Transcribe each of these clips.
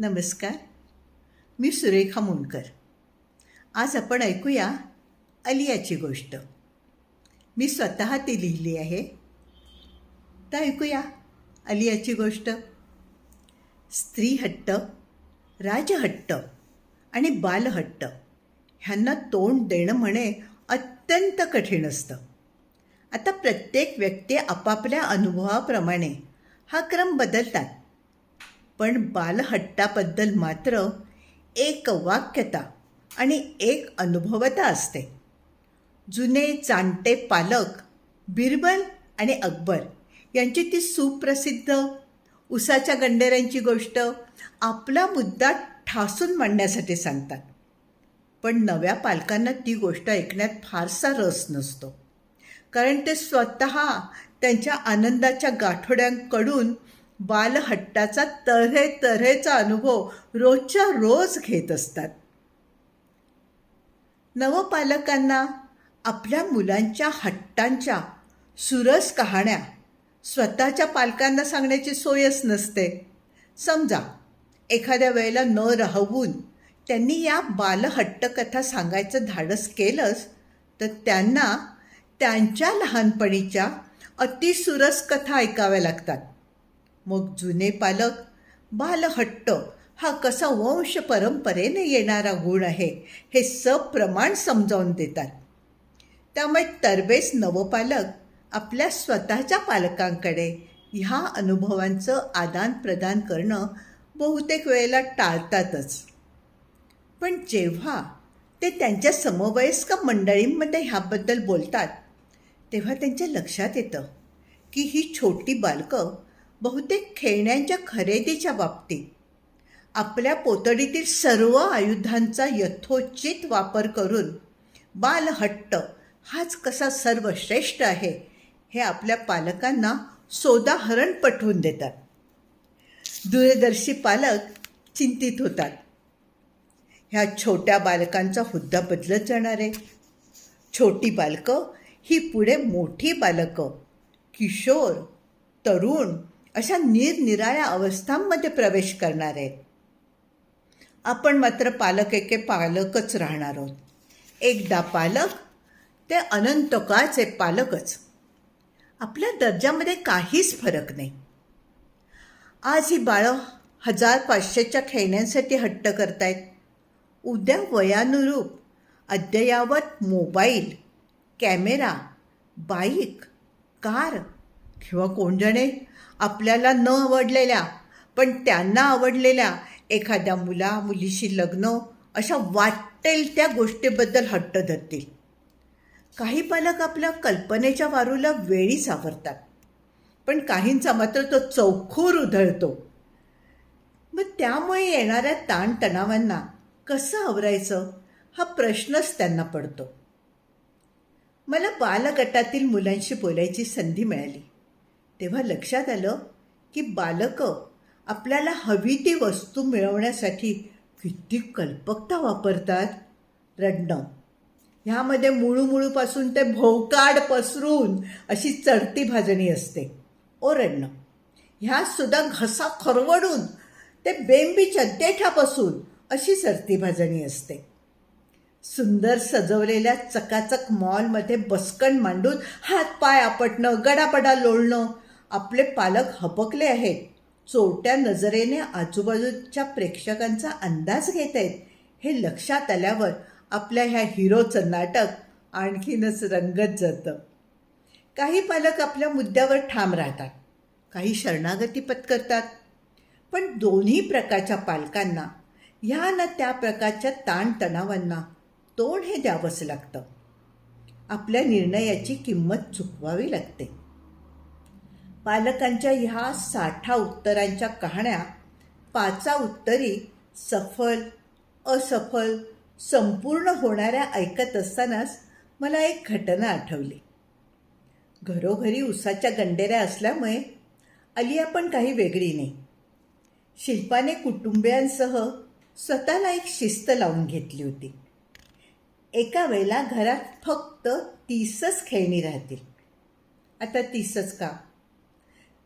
नमस्कार. मी सुरेखा मुनकर. आज आपण ऐकूया अलियाची गोष्ट. मी स्वतः ती लिहिली आहे. तर ऐकूया अलियाची गोष्ट. स्त्री हट्ट राजहट्ट आणि बालहट्ट ह्यांना तोंड देणं म्हणे अत्यंत कठीण असतं. आता प्रत्येक व्यक्ती आपापल्या अनुभवाप्रमाणे हा क्रम बदलतात. पण बालहट्टाबद्दल मात्र एक वाक्यता आणि एक अनुभवता असते. जुने जाणते पालक बिरबल आणि अकबर यांची ती सुप्रसिद्ध उसाच्या गंडेऱ्यांची गोष्ट आपला मुद्दा ठासून मांडण्यासाठी सांगतात. पण नव्या पालकांना ती गोष्ट ऐकण्यात फारसा रस नसतो. कारण ते स्वतः त्यांच्या आनंदाच्या गाठोड्यांकडून बालहट्टाचा तऱ्हे तऱ्हेचा अनुभव रोजच्या रोज घेत असतात. नवपालकांना आपल्या मुलांच्या हट्टांच्या सुरस कहाण्या स्वतःच्या पालकांना सांगण्याची सोयच नसते. समजा एखाद्या वेळेला न राहवून त्यांनी या बालहट्ट कथा सांगायचं धाडस केलंच तर त्यांना त्यांच्या लहानपणीच्या अतिसुरस कथा ऐकाव्या लागतात. मग जुने पालक बालहट्ट हा कसा वंश परंपरेने येणारा गुण आहे हे सप्रमाण समजावून देतात. त्यामुळे तरबेज नवपालक आपल्या स्वतःच्या पालकांकडे ह्या अनुभवांचं आदानप्रदान करणं बहुतेक वेळेला टाळतातच. पण जेव्हा ते त्यांच्या समवयस्क मंडळींमध्ये ह्याबद्दल बोलतात तेव्हा त्यांच्या लक्षात येतं की ही छोटी बालकं बहुतेक खेळण्यांच्या खरेदीच्या बाबतीत. आपल्या पोतडीतील सर्व आयुधांचा यथोचित वापर करून बालहट्ट हाच कसा सर्वश्रेष्ठ आहे हे आपल्या पालकांना सोदाहरण पटवून देतात. दूरदर्शी पालक चिंतित होतात. ह्या छोट्या बालकांचा हुद्दा बदलत जाणार आहे. छोटी बालकं ही पुढे मोठी बालकं किशोर तरुण अशा निरनिराळ्या अवस्थांमध्ये प्रवेश करणार आहेत. आपण मात्र पालक एके पालकच राहणार आहोत. एकदा पालक ते अनंत काळचे पालकच. आपल्या दर्जामध्ये काहीच फरक नाही. आज ही बाळं हजार पाचशेच्या खेळण्यांसाठी हट्ट करतायत. उद्या वयानुरूप अद्ययावत मोबाईल कॅमेरा बाईक कार किंवा कोणजणे आपल्याला न आवडलेल्या पण त्यांना आवडलेल्या एखाद्या मुला मुलीशी लग्न अशा वाटेल त्या गोष्टीबद्दल हट्ट धरतील. काही पालक आपल्या कल्पनेच्या वारूला वेळी सावरतात पण काहींचा मात्र तो चौखूर उधळतो. मग त्यामुळे येणाऱ्या ताणतणावांना कसं आवरायचं? हा प्रश्नच त्यांना पडतो. मला बालगटातील मुलांशी बोलायची संधी मिळाली. तेव्हा लक्षात आलं की बालकं आपल्याला हवी ती वस्तू मिळवण्यासाठी किती कल्पकता वापरतात. रडणं. ह्यामध्ये मुळूमुळूपासून ते भोकाड पसरून अशी चढती भाजणी असते. ओरडणं. ह्यासुद्धा घसा खरवडून ते बेंबीच्या देठापासून अशी सरती भाजणी असते. सुंदर सजवलेल्या चकाचक मॉलमध्ये बसकण मांडून हात पाय आपटणं गडापडा लोळणं आपले पालक हपकले आहेत. चोरट्या नजरेने आजूबाजूच्या प्रेक्षकांचा अंदाज घेत आहेत. हे लक्षात आल्यावर आपल्या ह्या हिरोचं नाटक आणखीनच रंगत जातं. काही पालक आपल्या मुद्द्यावर ठाम राहतात. काही शरणागती पत्करतात. पण दोन्ही प्रकारच्या पालकांना ह्या ना त्या प्रकारच्या ताणतणावांना तोंड हे द्यावंच लागतं. आपल्या निर्णयाची किंमत चुकवावी लागते. पालकांच्या ह्या साठा उत्तरांच्या कहाण्या पाचा उत्तरी सफल असफल संपूर्ण होणाऱ्या ऐकत असतानाच मला एक घटना आठवली. घरोघरी उसाच्या गंडेऱ्या असल्यामुळे अलिया पण काही वेगळी नाही. शिल्पाने कुटुंबियांसह स्वतःला एक शिस्त लावून घेतली होती. एका वेळेला घरात फक्त तीसच खेळणी राहतील. आता तीसच का?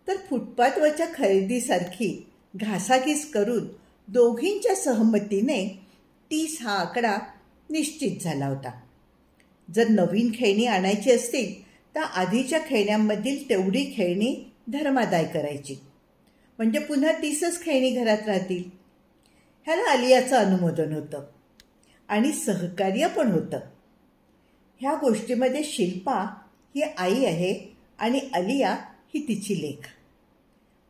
तर फुटपाथवरच्या खरेदीसारखी घासाघीस करून दोघींच्या सहमतीने तीस हा आकडा निश्चित झाला होता. जर नवीन खेळणी आणायची असतील तर आधीच्या खेळण्यांमधील तेवढी खेळणी धर्मादाय करायची. म्हणजे पुन्हा तीसच खेळणी घरात राहतील. ह्याला आलियाचं अनुमोदन होतं. आणि सहकार्य पण होतं. ह्या गोष्टीमध्ये शिल्पा ही आई आहे आणि अलिया ही तिची लेख.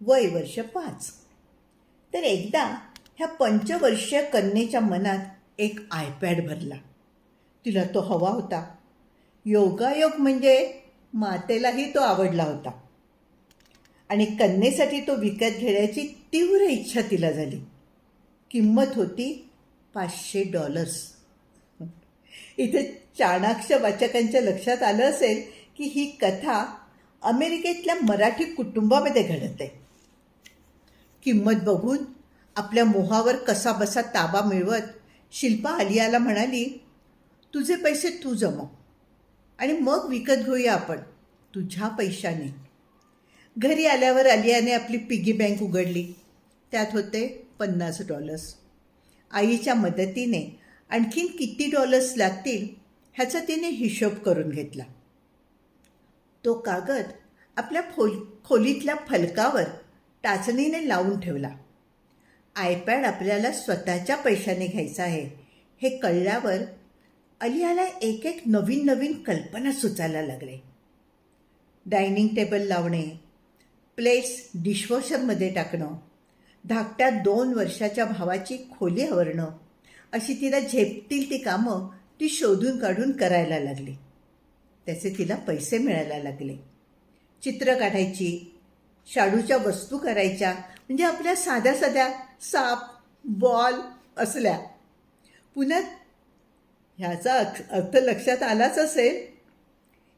वय वर्ष पाच. तर एकदा ह्या पंचवर्षीय कन्येच्या मनात एक आयपॅड भरला. तिला तो हवा होता. योगायोग म्हणजे मातेलाही तो आवडला होता. आणि कन्येसाठी तो विकत घेण्याची तीव्र इच्छा तिला झाली. किंमत होती पाचशे डॉलर्स इथे चाणाक्ष वाचकांच्या लक्षात आलं असेल की ही कथा अमेरिकेतल्या मराठी कुटुंबामध्ये घडत आहे किंमत बघून आपल्या मोहावर कसा बसा ताबा मिळवत शिल्पा आलियाला म्हणाली तुझे पैसे तू जमव आणि मग विकत घेऊया आपण. तुझ्या पैशाने. घरी आल्यावर आलियाने आपली पिगी बँक उघडली. त्यात होते पन्नास डॉलर्स. आईच्या मदतीने आणखीन किती डॉलर्स लागतील ह्याचा तिने हिशोब करून घेतला. तो कागद आपल्या फोल खोलीतल्या फलकावर टाचणीने लावून ठेवला. आयपॅड आपल्याला स्वतःच्या पैशाने घ्यायचा आहे हे कळल्यावर अलियाला एक एक नवीन नवीन कल्पना सुचायला लागले. डायनिंग टेबल लावणे प्लेट्स डिशवॉशरमध्ये टाकणं धाकट्या दोन वर्षाच्या भावाची खोली आवरणं अशी तिला झेपतील ती कामं ती शोधून काढून करायला लागली. त्याचे तिला पैसे मिळायला लागले. चित्र काढायची शाडूच्या वस्तू करायच्या म्हणजे आपल्या साध्या साध्या साप बॉल असल्या. पुन्हा ह्याचा अर्थ अर्थ लक्षात आलाच असेल?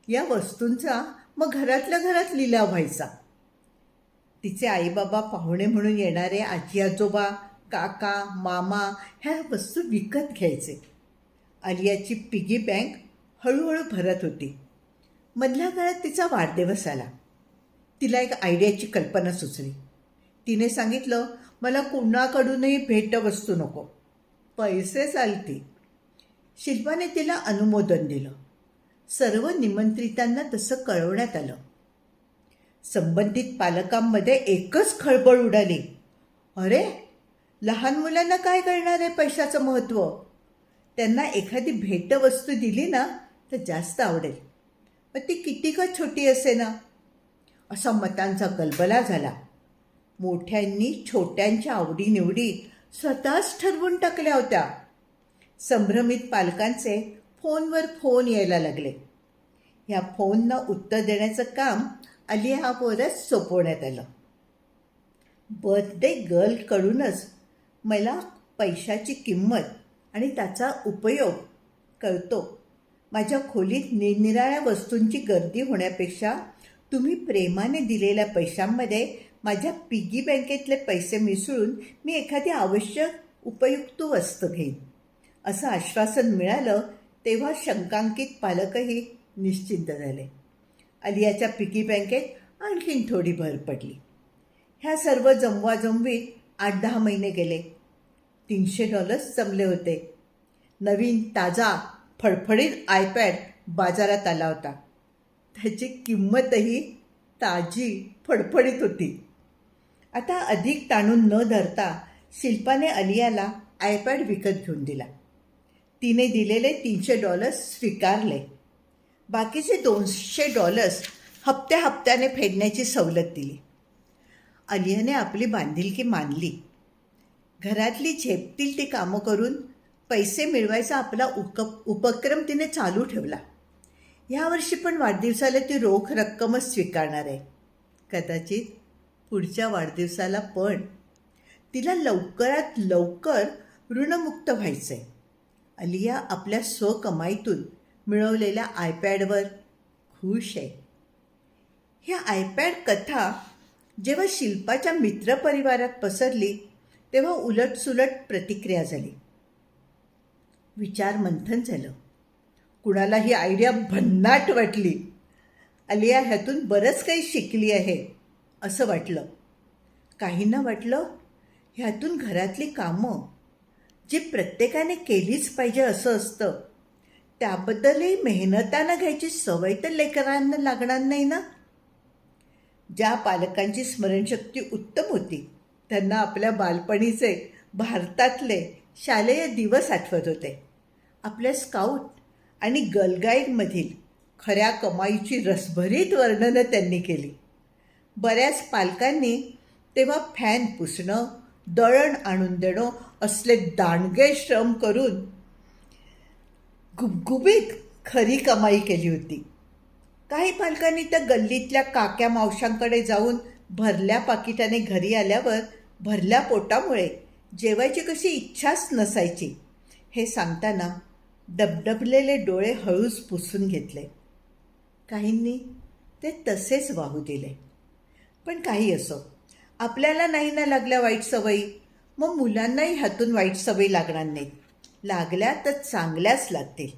या वस्तूंचा मग घरातल्या घरात लिलाव व्हायचा. तिचे आईबाबा पाहुणे म्हणून येणारे आजी आजोबा काका मामा ह्या वस्तू विकत घ्यायचे. आलियाची पिगी बँक हळूहळू भरत होती. मधल्या काळात तिचा वाढदिवस आला. तिला एक आयडियाची कल्पना सुचली. तिने सांगितलं मला कुणाकडूनही भेटवस्तू नको. पैसे चालतील. शिल्पाने तिला अनुमोदन दिलं. सर्व निमंत्रितांना तसं कळवण्यात आलं. संबंधित पालकांमध्ये एकच खळबळ उडाली. अरे लहान मुलांना काय कळणार आहे पैशाचं महत्त्व? त्यांना एखादी भेटवस्तू दिली ना तर जास्त आवडेल. पण ती किती का छोटी असे ना असा मतांचा गलबला झाला. मोठ्यांनी छोट्यांच्या आवडीनिवडी स्वतःच ठरवून टाकल्या होत्या. संभ्रमित पालकांचे फोनवर फोन यायला लागले. ह्या फोनना उत्तर देण्याचं काम अलियावरच सोपवण्यात आलं. बर्थडे गर्लकडूनच मला पैशाची किंमत आणि त्याचा उपयोग कळतो. माझ्या खोलीत निरनिराळ्या वस्तूंची गर्दी होण्यापेक्षा तुम्ही प्रेमाने दिलेल्या पैशांमध्ये माझ्या पिगी बँकेतले पैसे मिसळून मी एखादी आवश्यक उपयुक्त वस्तू घेईन. असं आश्वासन मिळालं तेव्हा शंकांकित पालकही निश्चिंत झाले. अलियाच्या पिगी बँकेत आणखीन थोडी भर पडली. ह्या सर्व जमवाजमवीत आठ दहा महिने गेले. तीनशे डॉलर्स जमले होते. नवीन ताजा फडफडीत आयपॅड बाजारात आला होता. त्याची किंमतही ताजी फडफडीत होती. आता अधिक ताणून न धरता शिल्पाने अलियाला आयपॅड विकत घेऊन दिला. तिने दिलेले तीनशे डॉलर्स स्वीकारले. बाकीचे दोनशे डॉलर्स हप्त्या हप्त्याने फेडण्याची सवलत दिली. अलियाने आपली बांधिलकी मानली. घरातली झेपतील ती कामं करून पैसे मिळवायचा आपला उक उपक्रम तिने चालू ठेवला. यावर्षी पण वाढदिवसाला ती रोख रक्कमच स्वीकारणार आहे. कदाचित पुढच्या वाढदिवसाला पण तिला लवकरात लवकर ऋणमुक्त व्हायचं आहे अलिया आपल्या स्वकमाईतून मिळवलेल्या आयपॅडवर खुश आहे. ह्या आयपॅड कथा जेव्हा शिल्पाच्या मित्रपरिवारात पसरली तेव्हा उलटसुलट प्रतिक्रिया झाली. विचार मंथन झालं. कुणाला ही आयडिया भन्नाट वाटली. अलिया ह्यातून बरंच काही शिकली आहे असं वाटलं. काहींना वाटलं ह्यातून घरातली कामं जी प्रत्येकाने केलीच पाहिजे असं असतं. त्याबद्दलही मेहनतानं घ्यायची सवय तर लेकरांना लागणार नाही ना? ज्या पालकांची स्मरणशक्ती उत्तम होती त्यांना आपल्या बालपणीचे भारतातले शालेय दिवस आठवत होते. आपल्या स्काउट आणि गलगाईडमधील खऱ्या कमाईची रसभरीत वर्णनं त्यांनी केली. बऱ्याच पालकांनी तेव्हा फॅन पुसणं दळण आणून देणं असले दांडगे श्रम करून गुबगुबीत खरी कमाई केली होती. काही पालकांनी त्या गल्लीतल्या काक्या मावशांकडे जाऊन भरल्या पाकिटाने घरी आल्यावर भरल्या पोटामुळे जेवायची कशी इच्छाच नसायची. हे सांगताना डबडबलेले डोळे हळूच पुसून घेतले. काहींनी ते तसेच वाहू दिले. पण काही असो आपल्याला नाही ना लागल्या वाईट सवयी मग मुलांनाही हातून वाईट सवयी लागणार नाहीत. लागल्या तर चांगल्याच लागतील.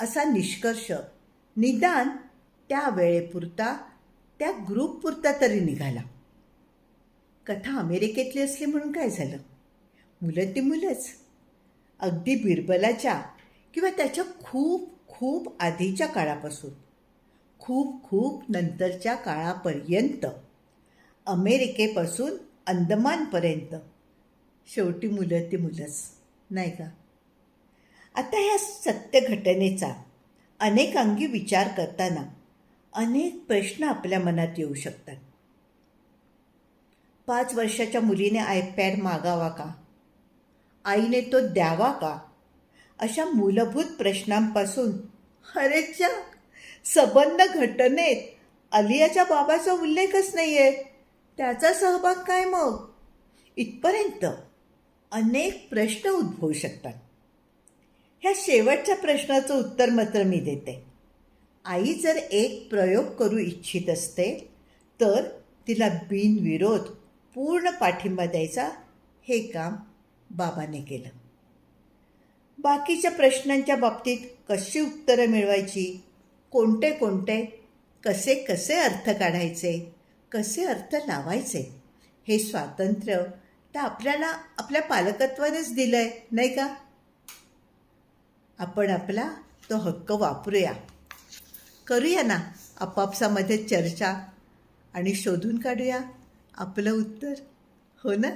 असा निष्कर्ष निदान त्या वेळेपुरता त्या ग्रुपपुरता तरी निघाला. कथा अमेरिकेतली असली म्हणून काय झालं? मुलं ती मुलंच. अगदी बिरबलाच्या किंवा त्याच्या खूप खूप आधीच्या काळापासून. खूप खूप नंतरच्या काळापर्यंत. अमेरिकेपासून अंदमानपर्यंत. शेवटी मुलं ती मुलंच नाही का? आता ह्या सत्य घटनेचा अनेकांगी विचार करताना अनेक प्रश्न आपल्या मनात येऊ शकतात. पाच वर्षाच्या मुलीने आयपॅड मागावा का? आईने तो द्यावा का? अशा मूलभूत प्रश्नांपासून अरेच्या सबंध घटनेत अलियाच्या बाबाचा उल्लेखच नाही आहे त्याचा सहभाग काय मग? इथपर्यंत अनेक प्रश्न उद्भवू शकतात. ह्या शेवटच्या प्रश्नाचं उत्तर मात्र मी देते. आई जर एक प्रयोग करू इच्छित असते तर तिला बिनविरोध पूर्ण पाठिंबा द्यायचा हे काम बाबाने केलं. बाकीच्या प्रश्नांच्या बाबतीत कशी उत्तरं मिळवायची? कोणते कोणते? कसे कसे अर्थ काढायचे? कसे अर्थ लावायचे? हे स्वातंत्र्य तर आपल्याला आपल्या पालकत्वानेच दिलं आहे नाही का? आपण आपला तो हक्क वापरूया. करूया ना आपापसामध्ये चर्चा आणि शोधून काढूया. आपलं उत्तर हो ना?